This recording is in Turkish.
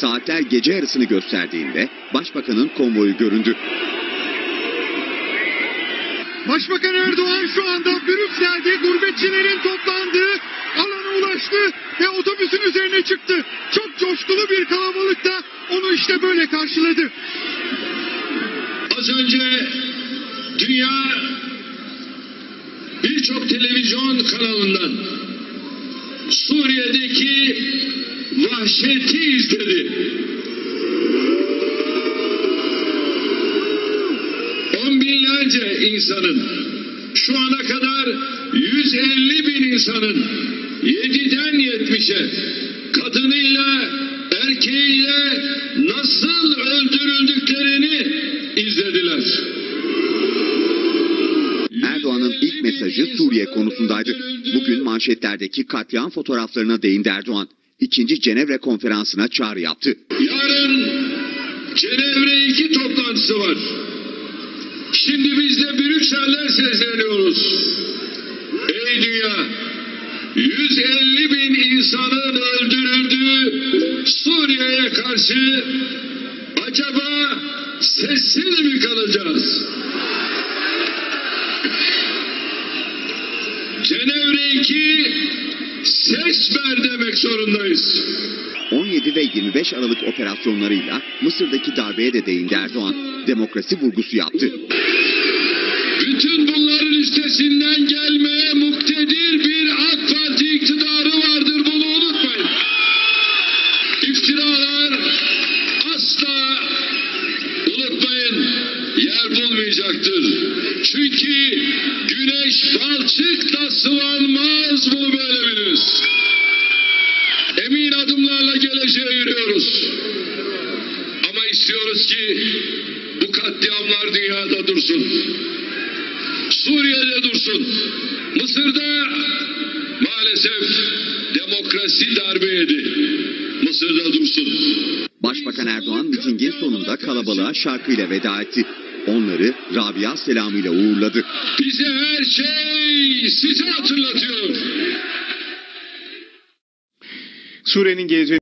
Saatler gece yarısını gösterdiğinde Başbakanın konvoyu göründü. Başbakan Erdoğan şu anda Brüksel'de gurbetçilerin toplandığı alana ulaştı ve otobüsün üzerine çıktı. Çok coşkulu bir kalabalık da onu işte böyle karşıladı. Az önce dünya birçok televizyon kanalından Suriye'deki vahşeti izledi. On binlerce insanın şu ana kadar 150 bin insanın 7'den 70'e kadınıyla erkeğiyle nasıl öldürüldüklerini izlediler. Erdoğan'ın ilk mesajı Suriye konusundaydı. Bugün manşetlerdeki katliam fotoğraflarına değindi Erdoğan. İkinci Cenevre konferansına çağrı yaptı. Yarın Cenevre 2 toplantısı var. Şimdi biz de Brüksel'den sesleniyoruz. Ey dünya! 150 bin insanın öldürüldüğü Suriye'ye karşı acaba sessiz mi kalacağız? Cenevre 2 ses ver demek zorundayız. 17 ve 25 Aralık operasyonlarıyla Mısır'daki darbeye de değindi Erdoğan. Demokrasi vurgusu yaptı. Bütün bunların üstesinden gelmeye muktedir bir AK Parti iktidarı vardır bunu unutmayın. İftiralar asla unutmayın yer bulmayacaktır. Çünkü güneş balçıkla sıvanmaz bunu böyle biliriz. Emin adımlarla geleceğe yürüyoruz. Ama istiyoruz ki bu katliamlar dünyada dursun. Suriye'de dursun. Mısır'da maalesef demokrasi darbe yedi. Mısır'da dursun. Başbakan Erdoğan mitingin sonunda kalabalığa şarkıyla veda etti. Onları Rabia selamıyla uğurladı. Bize her şey sizi hatırlatıyor. Suriye'nin geleceği